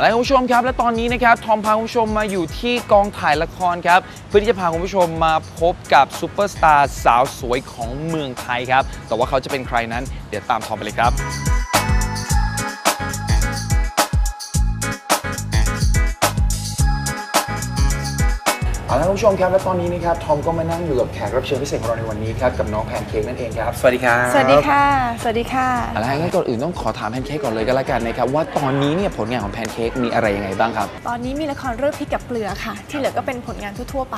เอาละครับคุณผู้ชมครับ และตอนนี้นะครับทอมพาคุณผู้ชมมาอยู่ที่กองถ่ายละครครับเพื่อที่จะพาคุณผู้ชมมาพบกับซูเปอร์สตาร์สาวสวยของเมืองไทยครับ แต่ว่าเขาจะเป็นใครนั้นเดี๋ยวตามทอมไปเลยครับ เอาละคุณผู้ชมครับและตอนนี้นะครับทอมก็มานั่งอยู่กับแขกรับเชิญพิเศษของเราในวันนี้ครับกับน้องแพนเค้กนั่นเองครับสวัสดีครับสวัสดีค่ะ สวัสดีค่ะเอาละงั้นก่อนอื่นต้องขอถามแพนเค้กก่อนเลยก็แล้วกันนะครับว่าตอนนี้เนี่ยผลงานของแพนเค้กมีอะไรยังไงบ้างครับ ตอนนี้มีละครเรื่องพริกกับเกลือค่ะ ที่เหลือก็เป็นผลงานทั่วๆไป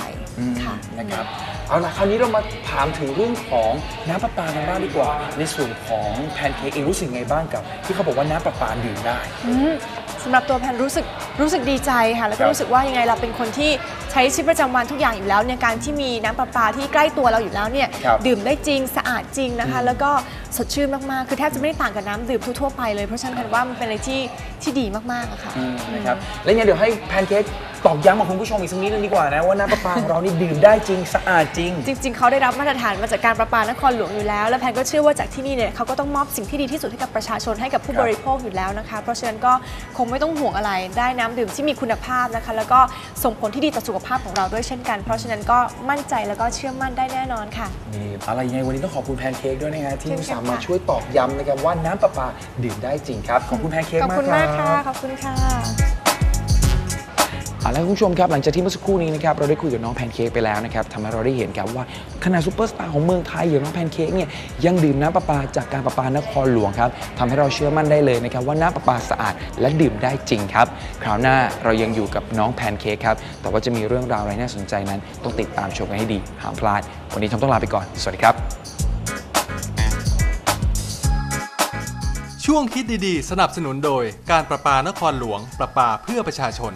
ค่ะ นะครับเอาล่ะคราวนี้เรามาถามถึงเรื่องของน้ำประปากันบ้างดีกว่า ในส่วนของแพนเค้กเองรู้สึกไงบ้างกับ ที่เขาบอกว่าน้ำประปาดื่มได้ อืมสำหรับตัวแพนรู้สึกรู้สึกดีใจค่ะ แล้วครัก็บรู้สึกว่ายังไงเราเป็นคนที่ ใช้ชีวิตประจำวันทุกอย่างอยู่แล้วในการที่มีน้ำประปาที่ใกล้ตัวเราอยู่แล้วเนี่ยครับดื่มได้จริงสะอาดจริงนะคะอืมแล้วก็สดชื่นมากๆ คือแทบจะไม่ได้ต่างกับน้ำดื่มทั่วๆไปเลย เพราะฉะนั้นแพนว่ามันเป็นอะไรที่ที่ดีมากๆอะค่ะ อืมนะครับแล้วงั้นเดี๋ยวให้แพนเค้กตอกย้ำกับคุณผู้ชมอีกสักนิดนึงดีกว่านะว่าน้ำประปาของเรานี่ดื่มได้จริงสะอาดจริง จริงๆ เขาได้รับมาตรฐานมาจากการประปานครหลวงอยู่แล้ว และแพนก็เชื่อว่าจากที่นี่เนี่ยเขาก็ต้องมอบสิ่งที่ดีที่สุดให้กับประชาชนให้กับผู้ครับบริโภคอยู่แล้วนะคะ เพราะฉะนั้นก็คงไม่ต้องห่วงอะไรได้น้ำดื่มที่มีคุณภาพนะคะ แล้วก็ส่งผลที่ดีต่อสุขภาพของเราด้วยเช่นกัน เพราะฉะนั้นก็มั่นใจแล้วก็เชื่อมั่นได้แน่นอนค่ะ นี่อะไรยังไงวันนี้ต้องขอบคุณแพนเค้กด้วยนะฮะที่เช่นกันสามารถค่ะช่วยตอกย้ำนะครับว่าน้ำประปาดื่มได้จริงครับ ขอบคุณแพนเค้กขอบมากคุณครัมากค่ะ บ ขอบคุณค่ะ เอาละคุณผู้ชมครับหลังจากที่เมื่อสักครู่นี้นะครับเราได้คุยกับน้องแพนเค้กไปแล้วนะครับทำให้เราได้เห็นครับว่าขนาดซูเปอร์สตาร์ของเมืองไทยอย่างน้องแพนเค้กเนี่ยยังดื่มน้ำประปาจากการประปานครหลวงครับทำให้เราเชื่อมั่นได้เลยนะครับว่าน้ำประปาสะอาดและดื่มได้จริงครับคราวหน้าเรายังอยู่กับน้องแพนเค้กครับแต่ว่าจะมีเรื่องราวอะไรน่าสนใจนั้น ต้องติดตามชมกันให้ดีห้ามพลาด วันนี้ทอมต้องลาไปก่อน สวัสดีครับ ช่วงคิดดีๆ สนับสนุนโดยการประปานครหลวงประปาเพื่อประชาชน